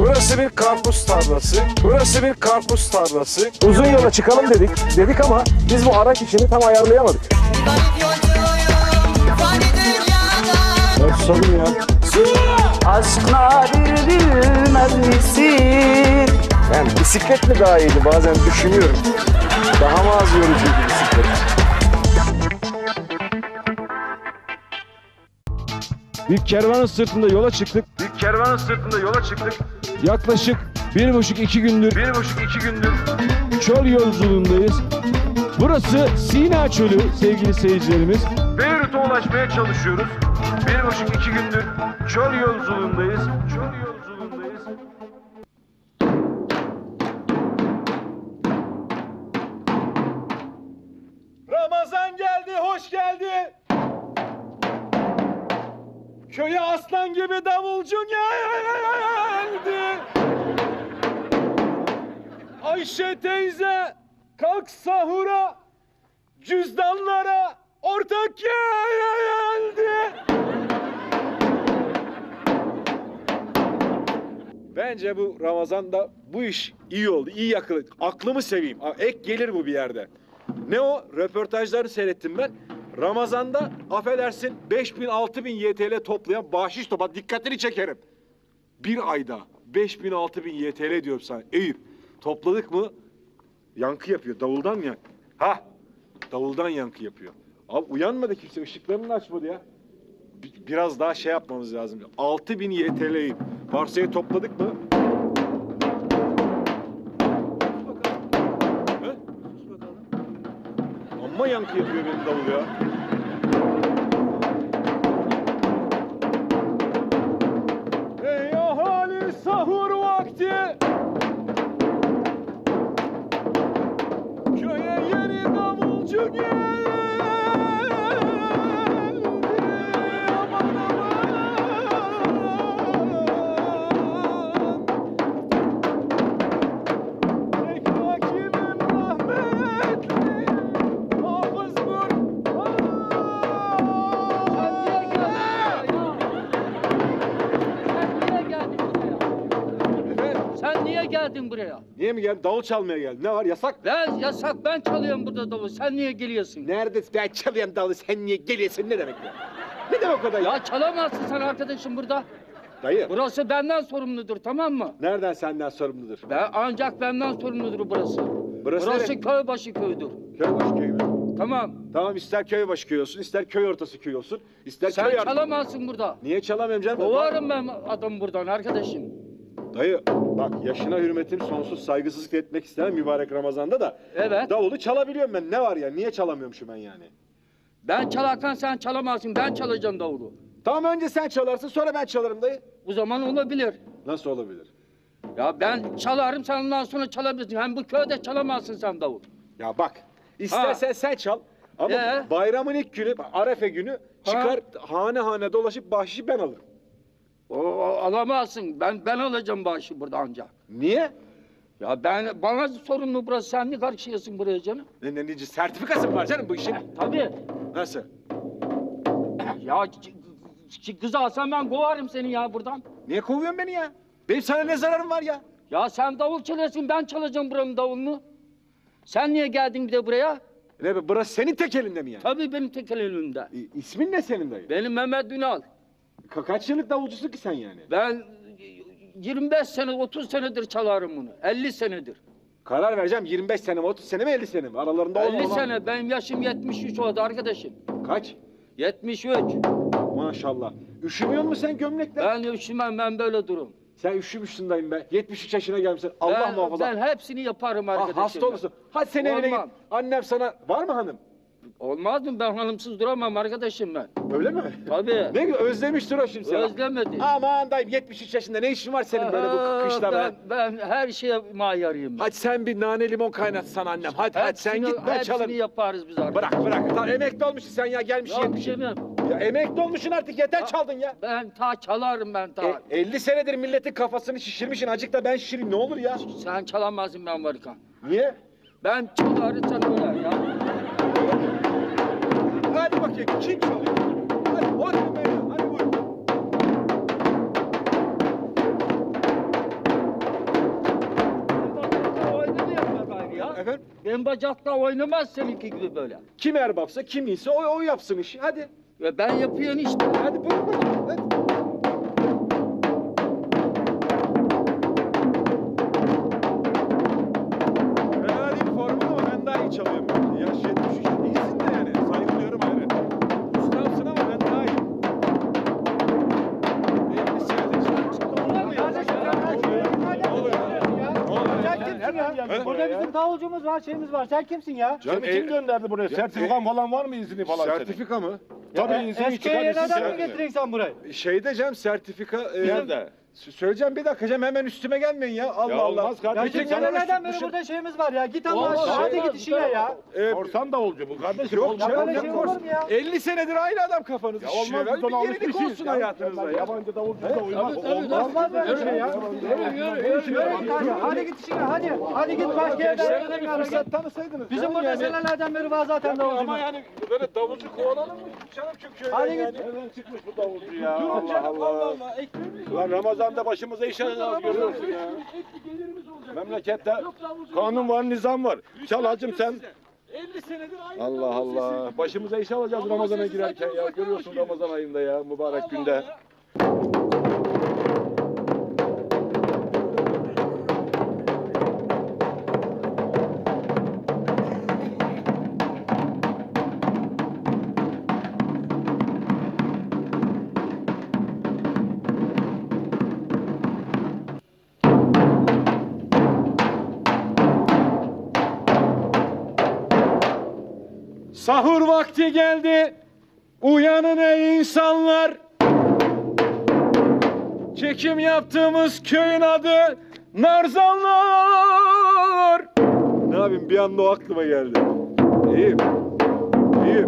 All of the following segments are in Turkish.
Burası bir karpuz tarlası. Burası bir karpuz tarlası. Uzun yola çıkalım dedik. Dedik ama biz bu araç işini tam ayarlayamadık. Sorun ya. Aşk nadir bilmez misin? Yani bisiklet mi daha iyiydi bazen düşünüyorum. Daha mı az yorucuydu bisiklet? Bir kervanın sırtında yola çıktık. Bir kervanın sırtında yola çıktık. Yaklaşık bir buçuk iki gündür. Bir buçuk iki gündür. Çöl yolculuğundayız. Burası Sina Çölü sevgili seyircilerimiz. Beyrut'a ulaşmaya çalışıyoruz. Bir buçuk iki gündür çöl yolculuğundayız. Çöl Köye aslan gibi davulcu geldi. Ayşe teyze kalk sahura, cüzdanlara ortak geldi. Bence bu Ramazan'da bu iş iyi oldu, iyi yakaladı. Aklımı seveyim. Ek gelir bu bir yerde. Ne o? Röportajları seyrettim ben. Ramazan'da affedersin 5000 6000 YTL toplayan bahşiş topa dikkatini çekerim. Bir ayda 5000 6000 YTL diyorum sana. Eyüp topladık mı yankı yapıyor. Davuldan ya. Ha davuldan yankı yapıyor. Abi uyanmadı kimse ışıklarını da açmadı ya. Bi- Biraz daha şey yapmamız lazım. 6000 YTL'yi Varsayı topladık mı? Amma yankı yapıyor benim davul ya. Mi geldin? Davul çalmaya geldin. Ne var? Yasak. Ben yasak ben çalıyorum burada davul. Sen niye geliyorsun? Nerede ben çalıyorum davulu sen niye geliyorsun ne demek ya? Ne demek o da ya? Ya çalamazsın sen arkadaşım burada. Dayı. Burası benden sorumludur tamam mı? Nereden senden sorumludur? Ben ancak benden sorumludur burası. Burası Burası nere? köybaşı köydür. Köybaşı köyü mü? Tamam. Tamam ister köybaşı köy olsun, ister köy ortası köy olsun, ister Sen köy ar- çalamazsın burada. Niye çalamıyorum canım? Kovarım ben adamı buradan arkadaşım. Dayı bak yaşına hürmetim sonsuz saygısızlık etmek istemem mübarek Ramazan'da da. Evet. Davulu çalabiliyorum ben. Ne var ya? Niye çalamıyormuşum ben yani? Ben çalarken sen çalamazsın. Ben çalacağım davulu. Tamam önce sen çalarsın sonra ben çalarım dayı. Bu zaman olabilir. Nasıl olabilir? Ya ben çalarım sen ondan sonra çalabilirsin. Hem bu köyde çalamazsın sen davul. Ya bak istersen sen çal ama Ee? bayramın ilk günü Arefe günü çıkar hane hane dolaşıp bahşişi ben alırım. O, alamazsın. Ben ben alacağım başı burada ancak. Niye? Ya ben bana sorumlu burası. Sen niye karışıyorsun buraya canım? Ne, ne, ne, sertifikası mı var canım bu işin? Tabii. Nasıl? Ya c- c- kız alsan ben kovarım seni ya buradan. Niye kovuyorsun beni ya? Benim sana ne zararım var ya? Ya sen davul çalıyorsun ben çalacağım buranın davulunu. Sen niye geldin bir de buraya? Ne be, burası senin tek elinde mi yani? Tabii benim tek elimde. İ- İsmin ne senin dayı? Benim Mehmet Ünal. Ka- kaç yıllık davulcusun ki sen yani? Ben 25 sene 30 senedir çalarım bunu. 50 senedir. Karar vereceğim 25 sene mi 30 sene mi 50 sene mi? Aralarında 50 olmama- sene benim yaşım 73 oldu arkadaşım. Kaç? 73. Maşallah. Üşümüyor musun sen gömlekle? Ben üşümem ben böyle durum. Sen üşümüşsün dayım be. 73 yaşına gelmişsin. Allah ben, muhafaza. Ben hepsini yaparım Ah, arkadaşım. hasta olursun. Hadi sen evine git. Olmam. Annem sana... Var mı hanım? Olmaz mı? Ben hanımsız duramam arkadaşım ben. Öyle mi? Tabii. ne özlemiştir o şimdi seni. Özlemedi. Aman dayım 73 yaşında ne işin var senin böyle bu kışlarda? Ben, ben her şeye mayarıyım. ben. Hadi sen bir nane limon kaynatsan annem. Hadi hadi sen Hepsini- git ben hepsini çalarım. yaparız biz artık. Bırak bırak. Tamam, emekli olmuşsun sen ya gelmişsin Yok 70'e. canım. Ya emekli olmuşsun artık yeter çaldın ya. Ben ta çalarım ben ta. E, 50 senedir milletin kafasını şişirmişsin. Acık da ben şişireyim ne olur ya. Sen çalamazsın ben varken. Niye? Ben çalarım sen öyle ya. Hadi bakayım çin çalıyor. Hadi boş beyler hadi buyurun. Bacakta ya. Efendim Ben bacakta oynamaz seninki gibi böyle. kim erbapsa kim iyiyse o, o yapsın işi hadi. Ve ben yapıyorum işte. Hadi buyurun bakalım. Bizim davulcumuz var, şeyimiz var. Sen kimsin ya? Canım, Seni kim e- gönderdi buraya? Sertifikan falan var mı izini falan senin? Sertifika mı? Tabii Ya, izini izin yerlerden mi sen. getireceksin sen burayı? Şeyde Cem sertifika... e, Nerede? S- Söyleyeceğim bir dakika Cem hemen üstüme gelmeyin ya. Allah Ya Allah. olmaz Ya kardeşim. şimdi sen senelerden beri burada şeyimiz var ya. Git Allah Olmaz, aşkına. Hadi git işine ya. Ee, Korsan davulcu bu kardeşim. Yok olmaz. Ne şey korsan? mu ya? 50 senedir aynı adam kafanız Ya olmaz biz Bir onu yenilik olsun Ya- hayatınızda ya. Yabancı davulcu da uymaz. Olmaz böyle şey ya. Yürü git hadi. Hadi git işine hadi. Hadi git başka de bir fırsat tanısaydınız. Bizim canım burada senelerden beri var zaten Ama davulcumuz. yani böyle davulcu kovalalım mı? Canım çünkü Hadi yani. git. Nereden çıkmış bu davulcu ya? Allah canım Allah Allah. Allah. Ramazan'da başımıza iş alacağız görüyorsun ya. Memlekette kanun var, nizam var. Çal hacım sen. 50 senedir aynı Allah Allah. Başımıza iş alacağız Ramazan'a girerken ya. Görüyorsun Ramazan ayında ya mübarek günde. Sahur vakti geldi. Uyanın ey insanlar. Çekim yaptığımız köyün adı Narzanlar. Ne yapayım bir anda o aklıma geldi. İyiyim. İyiyim.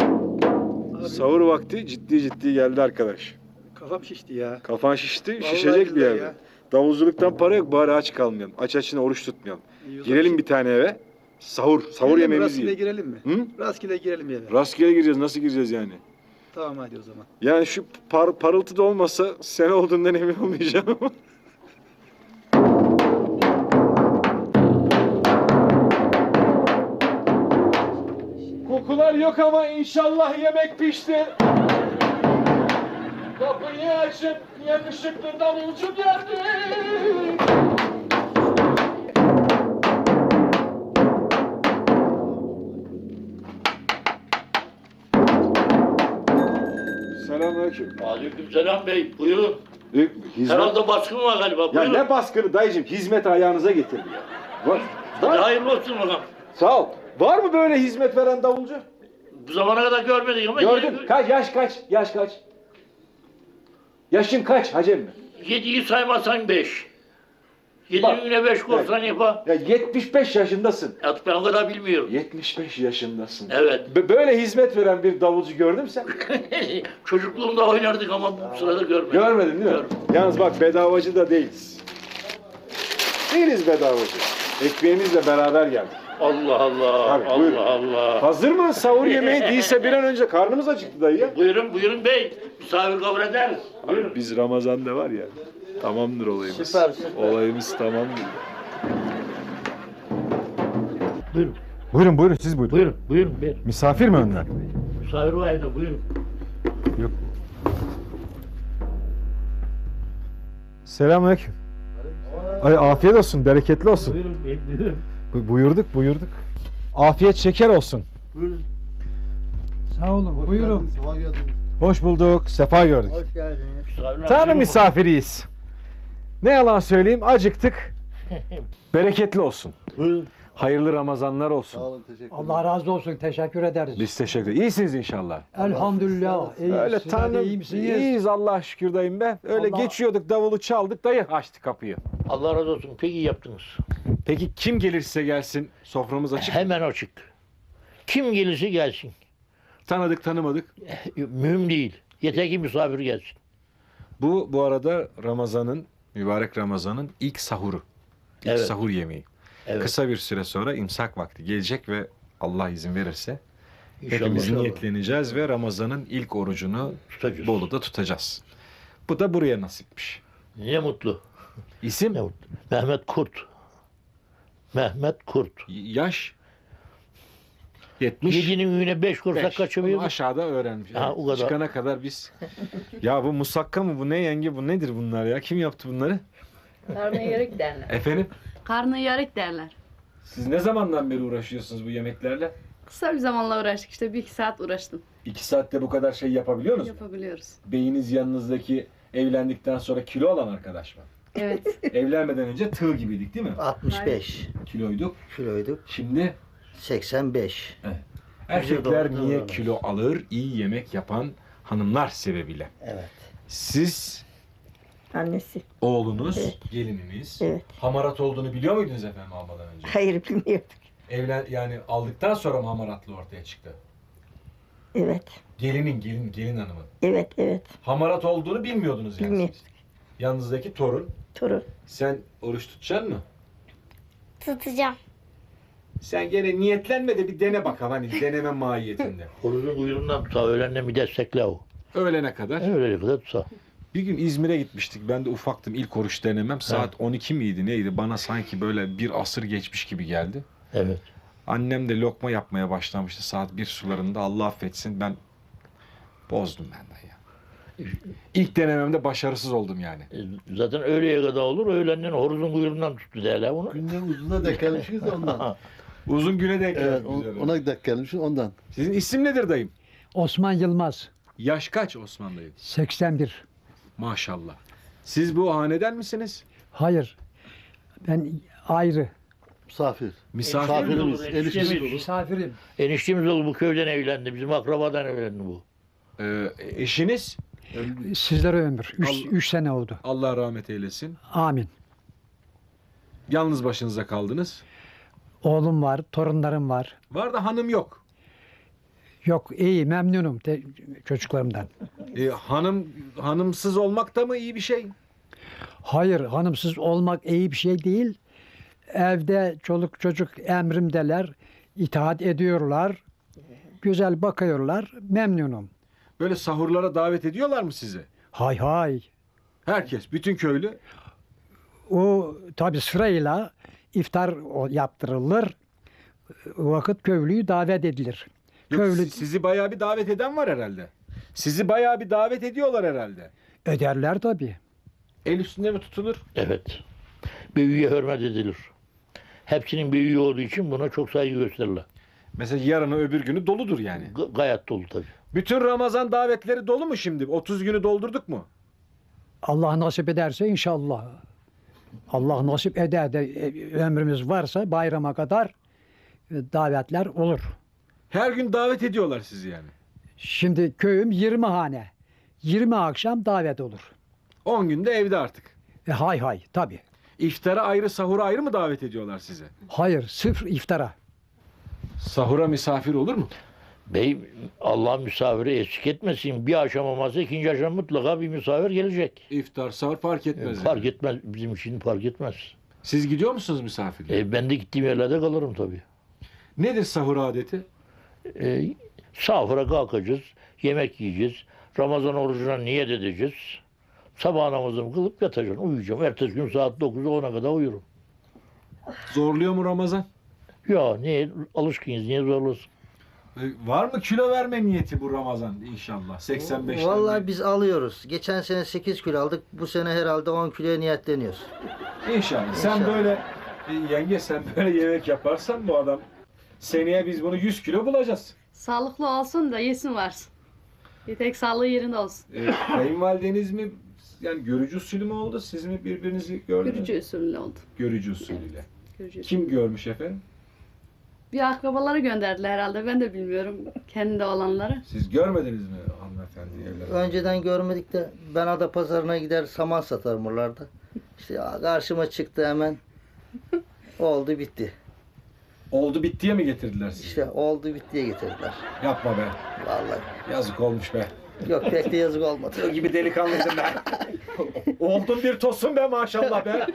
Sahur vakti ciddi ciddi geldi arkadaş. Kafam şişti ya. Kafan şişti, şişecek bir billahi yerde. ya. Davulculuktan para yok, bari aç kalmayalım. Aç açına oruç tutmayalım. Girelim bir tane eve. Sahur, sahur yemeğimizi Rastgele yiyelim. girelim mi? Hı? Rastgele girelim eve. Rastgele gireceğiz, nasıl gireceğiz yani? Tamam hadi o zaman. Yani şu par, parıltı da olmasa sen olduğundan emin olmayacağım ama. Kokular yok ama inşallah yemek pişti. Kapıyı açıp yakışıklı davulcu geldi. Selamünaleyküm. Aleykümselam bey. Buyurun. E, Hizmet... Herhalde baskın var galiba. Ya Buyurun. ne baskını dayıcım hizmet ayağınıza getirdi ya. Var, hayırlı olsun bakalım. Sağ ol. Var mı böyle hizmet veren davulcu? Bu zamana kadar görmedik ama Gördüm. Kaç yaş kaç? Yaş kaç? Yaşın kaç Hacem mi? Yediyi saymazsan beş. Yedi güne beş korsan yapar. Ya 75 yaşındasın. Artık ben o kadar bilmiyorum. 75 yaşındasın. Evet. B- böyle hizmet veren bir davulcu gördün mü sen? Çocukluğumda oynardık ama bu sırada görmedim. Görmedin değil mi? Görmedim. Yalnız bak bedavacı da değiliz. Değiliz bedavacı. Ekmeğimizle beraber geldik. Allah Allah. Tabii, buyurun. Allah Allah. Hazır mı sahur yemeği değilse bir an önce karnımız acıktı dayı ya. Buyurun buyurun bey. Misafir kabul ederiz. Buyurun. Biz Ramazan'da var ya tamamdır olayımız. Süper, süper. Olayımız tamamdır. Buyurun. Buyurun buyurun siz buyurun. Buyurun. Buyurun bey. Misafir mi onlar? Misafir var evde buyurun. Selamünaleyküm. Ay afiyet olsun, bereketli olsun. Buyurun. Buyurun. Bu- Buyurduk, buyurduk. Afiyet şeker olsun. Buyurun. Sağ olun. Buyurun. Hoş bulduk, sefa gördük. Hoş geldiniz. Misafirler Tanrı buyurun. misafiriyiz. Ne yalan söyleyeyim, acıktık. Bereketli olsun. Buyurun. Hayırlı Ramazanlar olsun. Allah razı olsun. Teşekkür ederiz. Biz teşekkür ederiz. İyisiniz inşallah. Elhamdülillah. İyi. Öyle Siz de Tanrı iyi misiniz? iyiyiz Allah şükür dayım be. Öyle Allah- geçiyorduk davulu çaldık dayı açtı kapıyı. Allah razı olsun. Peki iyi yaptınız. Peki kim gelirse gelsin soframız açık. Hemen açık. Kim gelirse gelsin. Tanıdık tanımadık. Mühim değil. Yeter ki misafir gelsin. Bu bu arada Ramazan'ın mübarek Ramazan'ın ilk sahuru. İlk Evet. sahur yemeği. Evet. Kısa bir süre sonra imsak vakti gelecek ve Allah izin verirse İnşallah. hepimiz İnşallah. niyetleneceğiz ve Ramazan'ın ilk orucunu Tutacağız. Bolu'da tutacağız. Bu da buraya nasipmiş. Ne mutlu. İsim? Ne mutlu. Mehmet Kurt. Mehmet Kurt. Yaş? 70. Yedinin üyüne beş kursak Beş. kaçırıyor. Onu aşağıda öğrenmiş. Ha, Evet. o kadar. Çıkana kadar biz. ya bu musakka mı bu ne yenge bu nedir bunlar ya? Kim yaptı bunları? Karnı yarık derler. Efendim? Karnı yarık derler. Siz ne zamandan beri uğraşıyorsunuz bu yemeklerle? Kısa bir zamanla uğraştık işte bir iki saat uğraştım. İki saatte bu kadar şey yapabiliyor musunuz? Yapabiliyoruz. Beyiniz yanınızdaki evlendikten sonra kilo alan arkadaş mı? Evet. Evlenmeden önce tığ gibiydik değil mi? 65 Kiloyduk. kiloyduk. Şimdi 85. erkekler doğru, niye doğru. kilo alır? İyi yemek yapan hanımlar sebebiyle. Evet. Siz Annesi. oğlunuz, Evet. gelininiz Evet. hamarat olduğunu biliyor muydunuz efendim almadan önce? Hayır bilmiyorduk. Evlen yani aldıktan sonra mı hamaratlı ortaya çıktı? Evet. Gelinin, gelin, gelin hanımın. Evet evet. Hamarat olduğunu bilmiyordunuz yani siz. Yanınızdaki torun. Torun. Sen oruç tutacaksın mı? Tutacağım. Sen gene niyetlenme de bir dene bakalım hani deneme mahiyetinde. Horuzun kuyruğundan tutar. Öğlenle bir destekle o. Öğlene kadar. Öğlene kadar tutar. Bir gün İzmir'e gitmiştik. Ben de ufaktım. İlk oruç denemem. Saat 12 miydi neydi? Bana sanki böyle bir asır geçmiş gibi geldi. Evet. Annem de lokma yapmaya başlamıştı saat bir sularında. Allah affetsin ben bozdum benden ya. İlk denememde başarısız oldum yani. E, Zaten öğleye kadar olur. Öğlenden horuzun kuyruğundan tuttu derler bunu. Günden uzuna gelmişiz de ondan. Uzun güne denk evet, on- ona denk gelmişiz ondan. Sizin isim nedir dayım? Osman Yılmaz Yaş kaç Osman dayı? 81. Maşallah. Siz bu haneden misiniz? Hayır. Ben ayrı. Misafir. Misafir mi? Misafirimiz, eniştemiz. Misafirim. Eniştemiz oldu bu köyden evlendi. Bizim akrabadan evlendi bu. Ee, eşiniz? Sizlere ömür. 3 Allah- üç sene oldu. Allah rahmet eylesin. Amin. Yalnız başınıza kaldınız. Oğlum var, torunlarım var. Var da hanım yok. Yok iyi memnunum de, çocuklarımdan. Ee, hanım hanımsız olmak da mı iyi bir şey? Hayır hanımsız olmak iyi bir şey değil. Evde çoluk çocuk emrimdeler. itaat ediyorlar. Güzel bakıyorlar. Memnunum. Böyle sahurlara davet ediyorlar mı sizi? Hay hay. Herkes, bütün köylü. O tabi sırayla iftar yaptırılır. O vakit köylüyü davet edilir. Yok, Köylü si- sizi bayağı bir davet eden var herhalde. Sizi bayağı bir davet ediyorlar herhalde. ederler tabi. El üstünde mi tutulur? Evet. Büyüğe hürmet edilir. Hepsinin büyüğü olduğu için buna çok saygı gösterirler. Mesela yarını öbür günü doludur yani. G- gayet dolu tabii. Bütün Ramazan davetleri dolu mu şimdi? 30 günü doldurduk mu? Allah nasip ederse inşallah. Allah nasip eder de e, ömrümüz varsa bayrama kadar e, davetler olur. Her gün davet ediyorlar sizi yani. Şimdi köyüm 20 hane. 20 akşam davet olur. 10 günde evde artık. E, hay hay tabi. İftara ayrı, sahura ayrı mı davet ediyorlar size? Hayır sıfır iftara. Sahura misafir olur mu? Bey Allah misafiri eksik etmesin. Bir akşam olmazsa ikinci akşam mutlaka bir misafir gelecek. İftar, sahur fark etmez. yani. Fark etmez. Bizim için fark etmez. Siz gidiyor musunuz misafirliğe? E, ben de gittiğim yerlerde kalırım tabii. Nedir sahur adeti? E, sahura kalkacağız. Yemek yiyeceğiz. Ramazan orucuna niyet edeceğiz. Sabah namazımı kılıp yatacağım. Uyuyacağım. Ertesi gün saat 9'a 10'a kadar uyurum. Zorluyor mu Ramazan? Ya niye alışkınız? Niye zorlasın? E, Var mı kilo verme niyeti bu Ramazan inşallah? 85'ten. Vallahi biz alıyoruz. Geçen sene 8 kilo aldık. Bu sene herhalde 10 kiloya niyetleniyoruz. İnşallah. Sen İnşallah. böyle e, yenge sen böyle yemek yaparsan bu adam seneye biz bunu 100 kilo bulacağız. Sağlıklı olsun da yesin varsın. Bir tek sağlığı yerinde olsun. E, kayınvalideniz mi yani görücü usulü mü oldu? Siz mi birbirinizi gördünüz? Görücü usulü oldu. Görücü usulüyle. Görücü usulü. Kim görmüş efendim? Bir akrabaları gönderdiler herhalde. Ben de bilmiyorum. Kendi olanları. Siz görmediniz mi hanımefendi evlenirken? Önceden görmedik de ben ada pazarına gider saman satarım oralarda. İşte ya karşıma çıktı hemen. Oldu bitti. Oldu bittiye mi getirdiler sizi? İşte oldu bittiye getirdiler. Yapma be. Vallahi. Yazık olmuş be. Yok pek de yazık olmadı. Tığ gibi delikanlıydın be. Oldun bir tosun be maşallah be.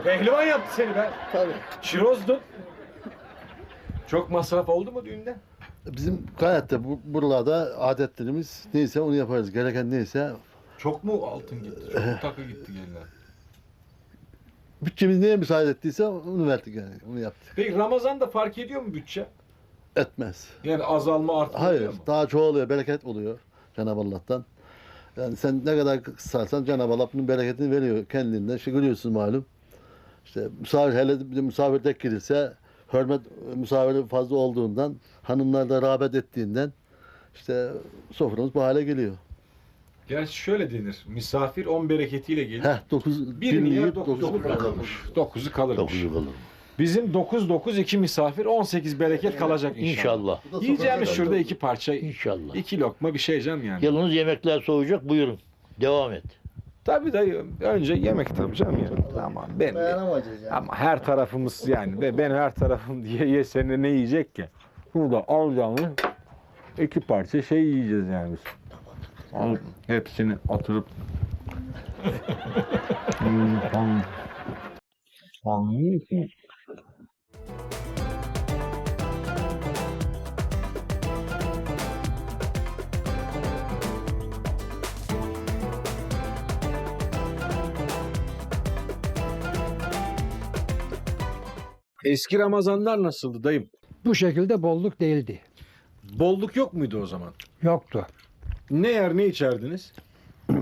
Pehlivan yaptı seni be. Tabii. Çirozdun. Çok masraf oldu mu düğünde? Bizim gayet de bu, buralarda adetlerimiz neyse onu yaparız. Gereken neyse. Çok mu altın gitti? Çok mu takı gitti geline? Bütçemiz neye müsaade ettiyse onu verdik yani. Onu yaptık. Peki Ramazan'da fark ediyor mu bütçe? Etmez. Yani azalma artma oluyor Hayır, mu? daha çoğalıyor, bereket oluyor Cenab-ı Allah'tan. Yani sen ne kadar kısarsan Cenab-ı Allah bunun bereketini veriyor kendinden. İşte görüyorsun malum. İşte misafir, hele bir de misafir tek gelirse hürmet misafiri fazla olduğundan, hanımlar da rağbet ettiğinden işte soframız bu hale geliyor. Gerçi şöyle denir. Misafir on bereketiyle gelir. Heh, dokuz, Birini yer dokuzu bırakırmış. Dokuzu kalırmış. Dokuzu kalır. Bizim 9 9 2 misafir 18 bereket kalacak inşallah. İnşallah. Yiyeceğimiz şurada iki parça, İnşallah. iki lokma bir şey canım yani. Yalnız yemekler soğuyacak buyurun. Devam et. Tabii dayı önce yemek tabii canım yani. Ama ben Dayanamayacağız yani. ama her tarafımız yani ve ben her tarafım diye yesene ne yiyecek ki? Burada alacağımız iki parça şey yiyeceğiz yani biz. Alıp hepsini oturup Hmm, tam- tam- Eski Ramazanlar nasıldı dayım? Bu şekilde bolluk değildi. Bolluk yok muydu o zaman? Yoktu. Ne yer ne içerdiniz?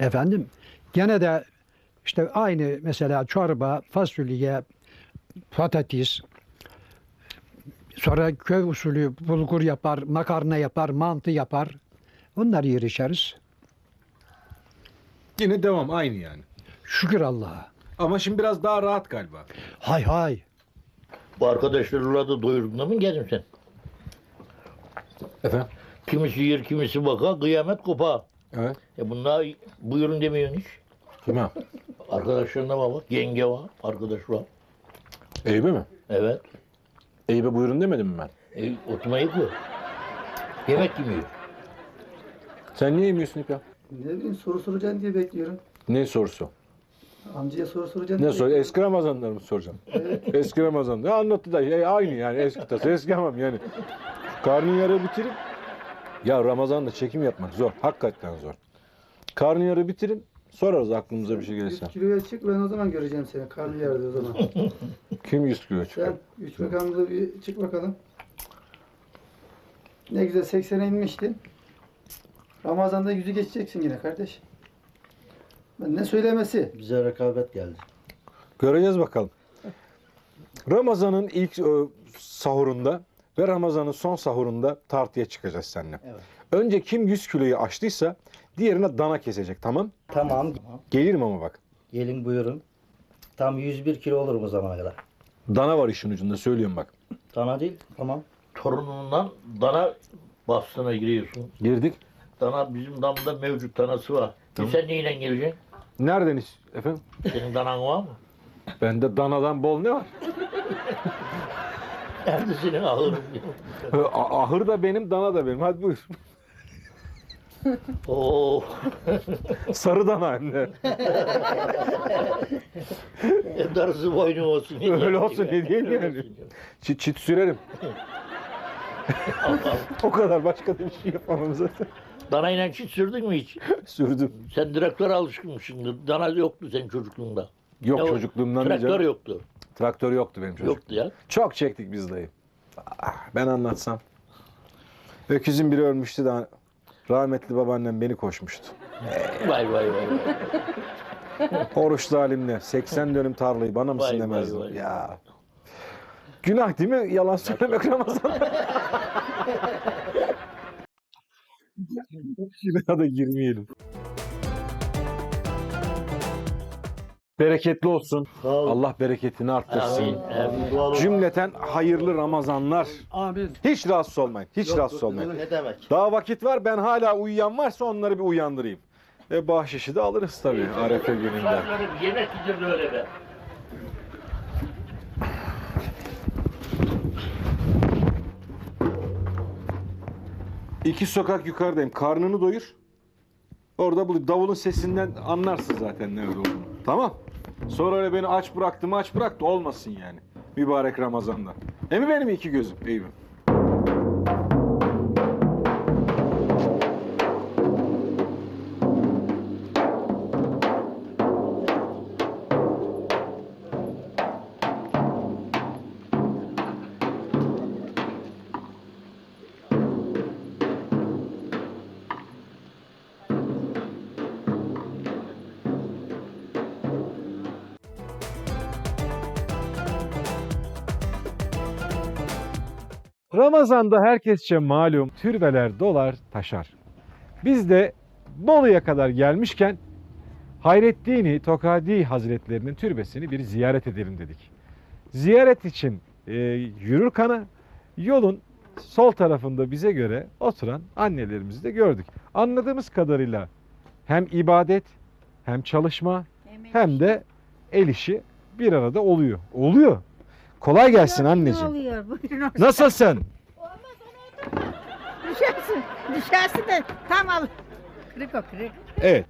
Efendim gene de işte aynı mesela çorba, fasulye, patates, sonra köy usulü bulgur yapar, makarna yapar, mantı yapar. Bunları yer içeriz. Yine devam aynı yani. Şükür Allah'a. Ama şimdi biraz daha rahat galiba. Hay hay. Bu arkadaşlarla da doyurduğunda mı geldin sen? Efendim? Kimisi yer kimisi baka kıyamet kopa. Evet. E bunlar buyurun demiyorsun hiç. Kime? Arkadaşlarına bak. Yenge var. Arkadaş var. Eyüp'e mi? Evet. Eyüp'e buyurun demedim mi ben? E, oturmayı yıkıyor. Yemek yemiyor. Sen niye yemiyorsun İpek? Ne bileyim soru soracaksın diye bekliyorum. Ne sorusu? Amcaya soru soracaksın Ne sor? Eski Ramazanları mı soracağım? eski Ramazan. Ne anlattı da? E, aynı yani eski tası. Eski hamam yani. Karnıyarı bitirip ya Ramazan'da çekim yapmak zor. Hakikaten zor. Karnıyarı bitirin. Sorarız aklımıza bir şey gelirse. 100 kiloya çık ben o zaman göreceğim seni. Karnı yerde o zaman. Kim 100 kilo çıkar? Sen üç makamda bir çık bakalım. Ne güzel 80'e inmiştin. Ramazan'da yüzü geçeceksin yine kardeş. Ben ne söylemesi? Bize rekabet geldi. Göreceğiz bakalım. Ramazan'ın ilk e, sahurunda ve Ramazan'ın son sahurunda tartıya çıkacağız seninle. Evet. Önce kim 100 kiloyu aştıysa diğerine dana kesecek tamam? Tamam. Gelir mi ama bak. Gelin buyurun. Tam 101 kilo olur bu zamana kadar. Dana var işin ucunda söylüyorum bak. Dana değil. Tamam. Torunundan dana bahsına giriyorsun. Girdik. Dana bizim damda mevcut danası var. E sen neyle gireceksin? Nereden iş efendim? Senin danan var mı? Bende danadan bol ne var? Nerede senin ahırın? A- ahır da benim, dana da benim. Hadi buyur. Oo. Sarı dana hem de. Darısı boynu olsun. Öyle olsun ne diyeyim yani. Çit, çit sürerim. o kadar başka da bir şey yapamam zaten. Danayla çift sürdün mü hiç? Sürdüm. Sen direktöre alışkınmışsındır. Dana yoktu senin çocukluğunda. Yok o? çocukluğumdan Traktör diyeceğim. yoktu. Traktör yoktu benim çocukluğumda. Yoktu ya. Çok çektik biz dayı. Ah, Ben anlatsam. Öküzün biri ölmüştü de rahmetli babaannem beni koşmuştu. Vay vay vay. Oruçlu halimle 80 dönüm tarlayı bana mısın Vay, vay, demezdim. vay. Ya. Günah değil mi? Yalan söylemek Ramazan. Günaha da girmeyelim. Bereketli olsun. Allah bereketini arttırsın. Cümleten hayırlı Ramazanlar. Amin. Hiç rahatsız olmayın. Hiç rahatsız olmayın. Ne demek? Daha vakit var. Ben hala uyuyan varsa onları bir uyandırayım. E bahşişi de alırız tabii Arefe gününde. Yemek yedirdi öyle be. İki sokak yukarıdayım. Karnını doyur. Orada bu davulun sesinden anlarsın zaten nerede olduğunu. Tamam. Sonra öyle beni aç bıraktım aç bıraktı olmasın yani. Mübarek Ramazan'da. Emi benim iki gözüm. Eyvim. Ramazan'da herkesçe malum türbeler dolar taşar. Biz de Bolu'ya kadar gelmişken Hayreddin Tokadi Hazretlerinin türbesini bir ziyaret edelim dedik. Ziyaret için e, yürürken yolun sol tarafında bize göre oturan annelerimizi de gördük. Anladığımız kadarıyla hem ibadet hem çalışma hem de el işi bir arada oluyor. Oluyor. Kolay gelsin anneciğim. Nasılsın? Düşersin. Düşersin de tam al. Kırık o kırık. Evet.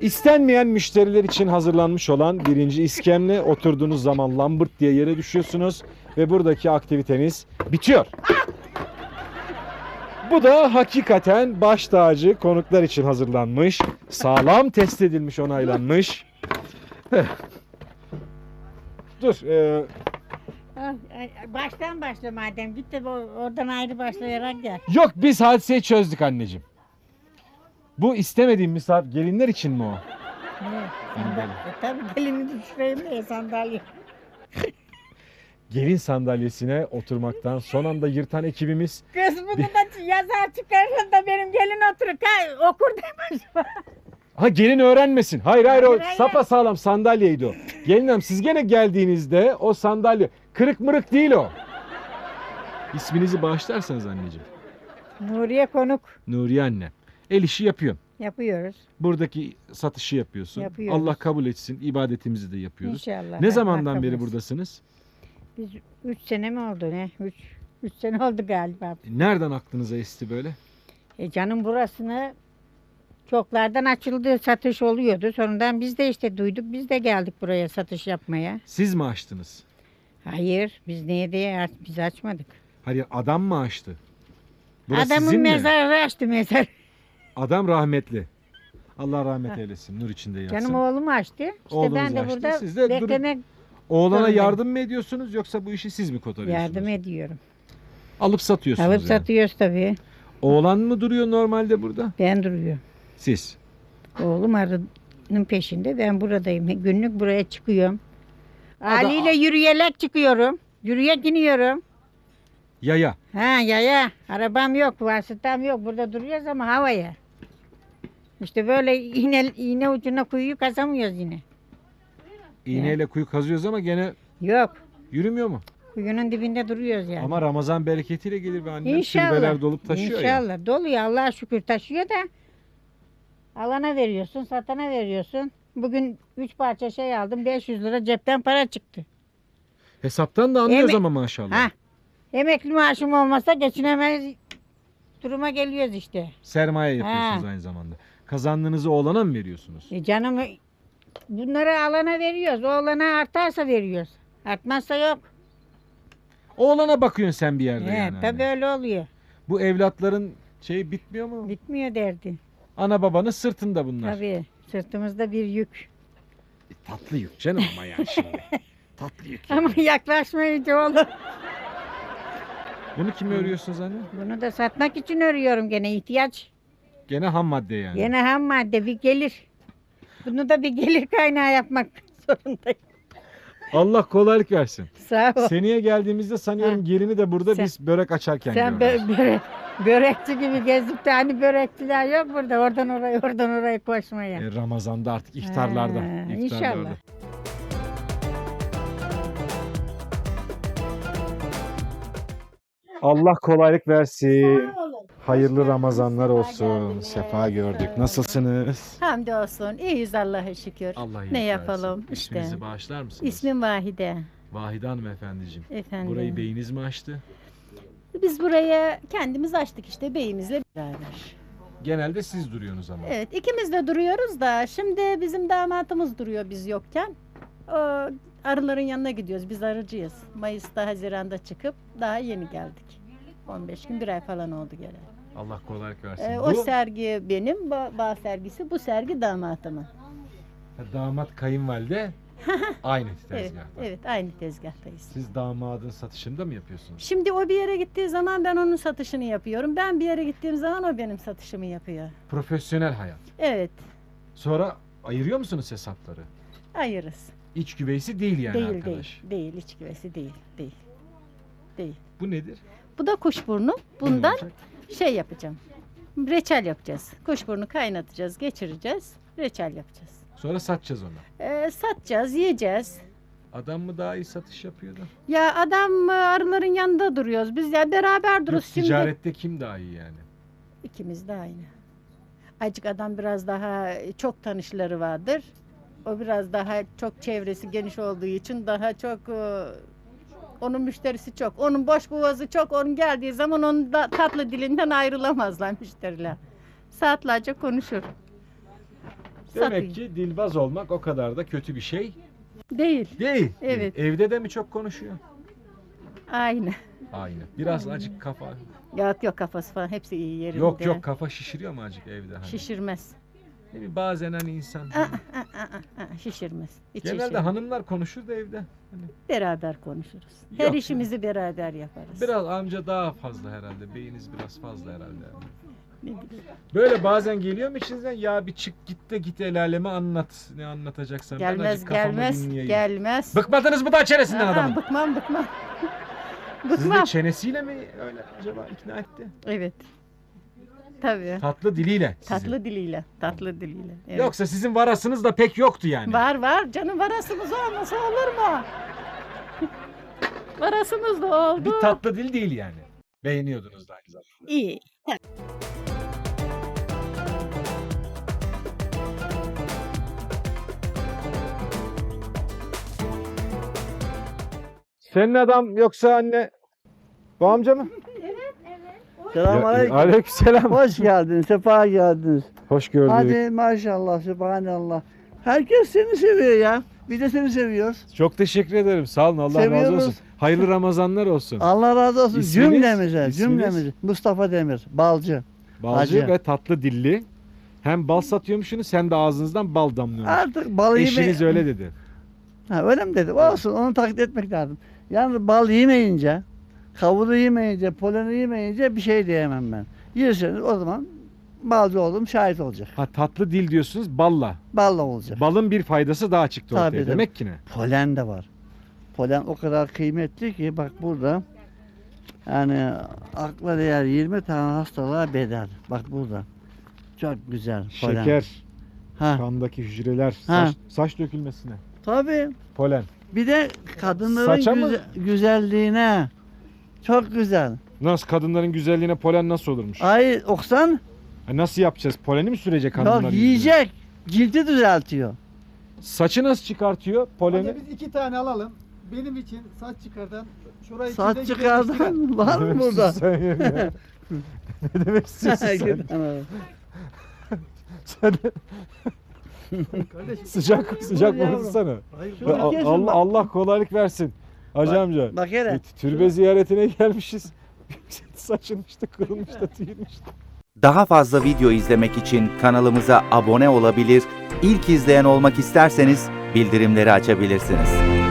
İstenmeyen müşteriler için hazırlanmış olan birinci iskemle oturduğunuz zaman lambırt diye yere düşüyorsunuz ve buradaki aktiviteniz bitiyor. Bu da hakikaten baş tacı konuklar için hazırlanmış, sağlam test edilmiş, onaylanmış. Heh. Dur, e, Baştan başla madem. Git de oradan ayrı başlayarak gel. yok biz hadiseyi çözdük anneciğim. Bu istemediğim misafir gelinler için mi o? Ne? Sandalye. E, tabii gelini düşüreyim de sandalye. Gelin sandalyesine oturmaktan son anda yırtan ekibimiz Kız bunu da yazar çıkarırsa da benim gelin oturur. Ha, okur demiş. Ha gelin öğrenmesin. Hayır hayır o sapa sağlam sandalyeydi o. Gelin hanım siz gene geldiğinizde o sandalye kırık mırık değil o. İsminizi bağışlarsanız anneciğim. Nuriye konuk Nuriye anne. El işi yapıyorsun. yapıyoruz. Buradaki satışı yapıyorsun. Yapıyoruz. Allah kabul etsin. ibadetimizi de yapıyoruz. İnşallah. Ne Allah zamandan kabul beri etsin. buradasınız? Biz 3 sene mi oldu ne? 3 3 sene oldu galiba. Nereden aklınıza esti böyle? E canım burasını çoklardan açıldı, satış oluyordu. Sonradan biz de işte duyduk, biz de geldik buraya satış yapmaya. Siz mi açtınız? Hayır, biz neye diye aç, biz açmadık. Hayır adam mı açtı? Burası Adamın sizin mi? mezarı açtı mezar. Adam rahmetli. Allah rahmet eylesin. Nur içinde yatsın. Canım oğlum açtı. İşte Oğlunuz ben de açtı, burada siz de durun. beklemek Oğlana yardım mı ediyorsunuz yoksa bu işi siz mi kotarıyorsunuz? yardım ediyorum. Alıp satıyorsunuz Alıp yani. satıyoruz tabii. Oğlan mı duruyor normalde burada? Ben duruyorum. Siz. Oğlum arının peşinde. Ben buradayım. Günlük buraya çıkıyorum. Ali ile yürüyerek çıkıyorum. Yürüyerek iniyorum. Yaya. Ha ya ya. Arabam yok, vasıtam yok. Burada duruyoruz ama havaya. İşte böyle iğne, iğne ucuna kuyuyu kazamıyoruz yine. İğneyle kuyu kazıyoruz ama gene Yok. yürümüyor mu? Kuyunun dibinde duruyoruz yani. Ama Ramazan bereketiyle gelir be anne. İnşallah. Türbeler dolup taşıyor ya. İnşallah. Doluyor Allah'a şükür taşıyor da alana veriyorsun, satana veriyorsun. Bugün 3 parça şey aldım. 500 lira cepten para çıktı. Hesaptan da anlıyoruz Eme- ama maşallah. Ha. Emekli maaşım olmasa geçinemez duruma geliyoruz işte. Sermaye yapıyorsunuz Ha. aynı zamanda. Kazandığınızı oğlana mı veriyorsunuz? E canım bunları alana veriyoruz. Oğlana artarsa veriyoruz. Artmazsa yok. Oğlana bakıyorsun sen bir yerde He, yani. tabii anne. öyle oluyor. Bu evlatların şey bitmiyor mu? Bitmiyor derdi. Ana babanın sırtında bunlar. Tabii sırtımızda bir yük. E, tatlı yük canım ama yani şimdi. tatlı yük. Ama yaklaşmayınca olur. Bunu kime örüyorsunuz anne? Bunu da satmak için örüyorum gene ihtiyaç. Gene ham madde yani. Gene ham madde bir gelir. Bunu da bir gelir kaynağı yapmak zorundayım. Allah kolaylık versin. Sağ ol. Seneye geldiğimizde sanıyorum gelini de burada Sen- biz börek açarken Sen görürüz. bö- börek, börekçi gibi gezip de hani börekçiler yok burada. Oradan oraya oradan oraya koşmaya. E, Ramazan'da artık iftarlarda. Ha, iftarlarda. inşallah. Allah kolaylık versin. Hayırlı Ramazanlar olsun. Sefa gördük. Nasılsınız? Hamdolsun. İyiyiz Allah'a şükür. Allah ne versin. yapalım işte. İsminizi bağışlar mısınız? İsmim Vahide. Vahide Hanım efendiciğim. Efendim. Burayı beyiniz mi açtı? Biz buraya kendimiz açtık işte beyimizle beraber. Genelde siz duruyorsunuz ama. Evet ikimiz de duruyoruz da şimdi bizim damatımız duruyor biz yokken. O arıların yanına gidiyoruz. Biz arıcıyız. Mayıs'ta, Haziran'da çıkıp daha yeni geldik. 15 gün bir ay falan oldu gelen. Allah kolaylık versin. Ee, Bu o sergi benim, bağ, bağ sergisi. Bu sergi damatımın. damat kayınvalide aynı Evet, tezgahta. evet aynı tezgahtayız. Siz damadın satışında mı yapıyorsunuz? Şimdi o bir yere gittiği zaman ben onun satışını yapıyorum. Ben bir yere gittiğim zaman o benim satışımı yapıyor. Profesyonel hayat. Evet, Sonra ayırıyor musunuz hesapları? ayırız. İç güveysi değil yani değil arkadaş. değil, değil iç güvesi değil, değil. Değil. Bu nedir? Bu da kuşburnu. Bundan şey yapacağım. Reçel yapacağız. Kuşburnu kaynatacağız, geçireceğiz. Reçel yapacağız. Sonra satacağız onu. Ee, satacağız, yiyeceğiz. Adam mı daha iyi satış yapıyordu? Ya adam e, arıların yanında duruyoruz. Biz ya beraber Yok, duruyoruz şimdi. ticarette kim daha iyi yani? İkimiz de aynı. Acık adam biraz daha çok tanışları vardır. O biraz daha çok çevresi geniş olduğu için daha çok e, onun müşterisi çok. Onun boş boğazı çok. Onun geldiği zaman onun da tatlı dilinden ayrılamazlar müşteriler. Saatlerce konuşur. Demek Satayım. ki dilbaz olmak o kadar da kötü bir şey Değil. değil. Evet. Evde de mi çok konuşuyor? Aynı. Aynı. Biraz acık kafa. Yok yok kafası falan hepsi iyi yerinde. Yok yok kafa şişiriyor mu acık evde hani? Şişirmez. Ne bileyim, bazen hani insan. Aa, aa, aa, aa, şişirmez. Hiç Genelde şişirmez. hanımlar konuşur da evde. Hani Beraber konuşuruz. Her Yok. işimizi beraber yaparız. biraz amca daha fazla herhalde. Beyiniz biraz fazla herhalde. Ne bileyim. Böyle bazen geliyor mu içinizden ya bir çık git de git el aleme anlat. Ne anlatacaksan ben Gelmez kafamı gelmez dinleyeyim. gelmez. Bıkmadınız mı daha çenesinden Aa, adamın? Bıkmam bıkmam. Sizi de bıkmam. çenesiyle mi öyle acaba ikna etti? Evet. Tabii. Tatlı diliyle sizin. Tatlı diliyle. Tatlı diliyle. Evet. Yoksa sizin varasınız da pek yoktu yani. Var var. Canım varasımız olmasa olur mu? varasımız da oldu. Bir tatlı dil değil yani. Beğeniyordunuz da aynı zamanda. İyi. Senin adam yoksa anne bu amca mı? Selamünaleyküm. Aleykümselam. Hoş geldiniz, sefa geldiniz. Hoş gördük. Hadi maşallah, subhanallah. Herkes seni seviyor ya. Biz de seni seviyoruz. Çok teşekkür ederim. Sağ olun. Allah razı Seviyoruz. olsun. Hayırlı Ramazanlar olsun. Allah razı olsun. İsminiz? Cümlemize, İsminiz? cümlemize. Mustafa Demir, balcı. Balcı Hacı. ve tatlı dilli. Hem bal satıyormuşsunuz hem de ağzınızdan bal damlıyormuş. Artık balı yeme... Eşiniz öyle dedi. Ha, öyle mi dedi? Olsun, onu taklit etmek lazım. Yani bal yemeyince, kavuru yemeyince, poleni yemeyince bir şey diyemem ben. Yerseniz o zaman balcı oldum şahit olacak. Ha tatlı dil diyorsunuz balla. Balla olacak. Balın bir faydası daha çıktı ortaya. Tabii, tabii. Demek ki ne? Polen de var. Polen o kadar kıymetli ki bak burada yani akla değer 20 tane hastalığa bedel. Bak burada. Çok güzel polen. Şeker, Ha. kandaki hücreler, Ha. saç, saç dökülmesine. Tabii. Polen. Bir de kadınların Saça mı? güze- güzelliğine çok güzel. Nasıl kadınların güzelliğine polen nasıl olurmuş? Ay oksan Ha, nasıl yapacağız? Poleni mi sürecek hanımlar? yok yüzüne? yiyecek. Cildi düzeltiyor. Saçı nasıl çıkartıyor poleni? biz iki tane alalım. Benim için saç çıkardan şurayı Saç çıkardan var mı burada? Sen yemin ya. ne demek istiyorsun sen? sen sıcak sıcak yavrum. konuşsana. Şunu A- kesin Allah. Allah kolaylık versin. Hacı Bak- amca. bak hele. Türbe ziyaretine gelmişiz. Kırılmış da tüyülmüş de. Daha fazla video izlemek için kanalımıza abone olabilir, ilk izleyen olmak isterseniz bildirimleri açabilirsiniz.